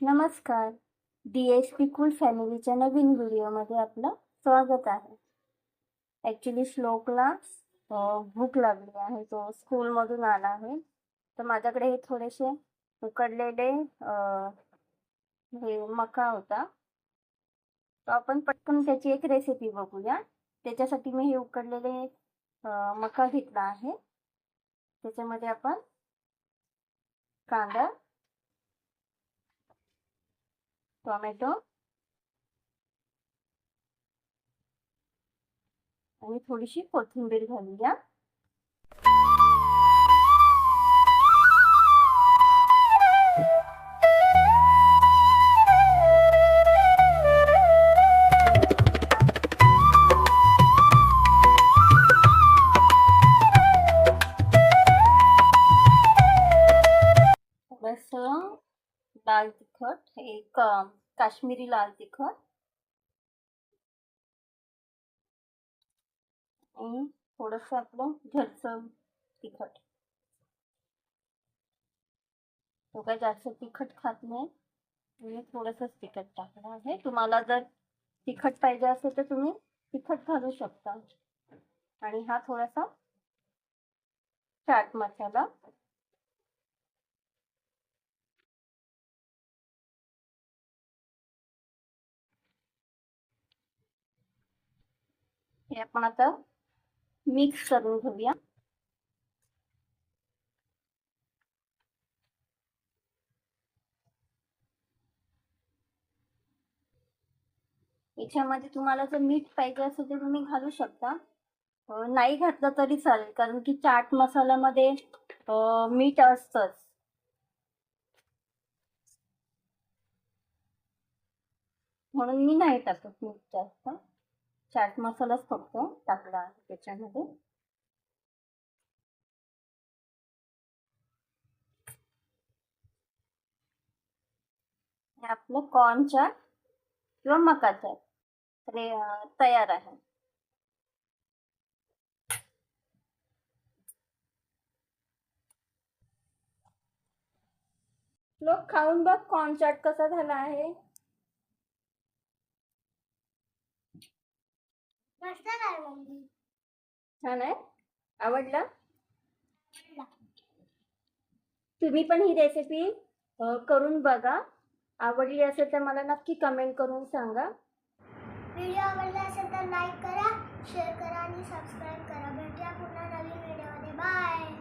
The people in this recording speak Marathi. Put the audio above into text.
नमस्कार. डी एच पी कुल फॅमिलीच्या नवीन व्हिडिओमध्ये आपलं स्वागत आहे. ॲक्च्युली श्लोकला भूक लागली आहे. तो स्कूलमधून आला आहे. तर माझ्याकडे हे थोडेसे उकडलेले हे मका होता. तर आपण पटकन त्याची एक रेसिपी बघूया. त्याच्यासाठी मी हे उकडलेले मका घेतला आहे. त्याच्यामध्ये आपण कांदा टोमॅटो. आणि थोडीशी कोथिंबीर घालूया एक काश्मीरी लाल तिखट. आणि थोडस आपलं घरचं तिखट. तो काय जास्त तिखट खात नाही. मी थोडंसंच तिखट टाकणार आहे. तुम्हाला जर तिखट पाहिजे असेल तर तुम्ही तिखट घालू शकता. आणि हा थोडासा चाट मसाला. हे आपण आता मिक्स करून घेऊया. याच्यामध्ये तुम्हाला जर मीठ पाहिजे असेल तर तुम्ही घालू शकता. नाही घातलं तरी चालेल कारण की चाट मसाल्यामध्ये मीठ असतंच. म्हणून मी नाही टाकत मीठ जास्त. चाट मसालाच फक्त टाकला आहे त्याच्यामध्ये आपलं कॉर्न चाट किंवा मका चाट. रे तयार आहे. लोक खाऊन बघ कॉर्न चाट कसा झाला आहे. छान आहे. आवडला? तुम्ही पण ही रेसिपी करून बघा. आवडली असेल तर मला नक्की कमेंट करून सांगा. व्हिडिओ आवडला असेल तर लाईक करा शेअर करा आणि सबस्क्राईब करा. भेटूया पुन्हा नवीन व्हिडिओमध्ये बाय बाय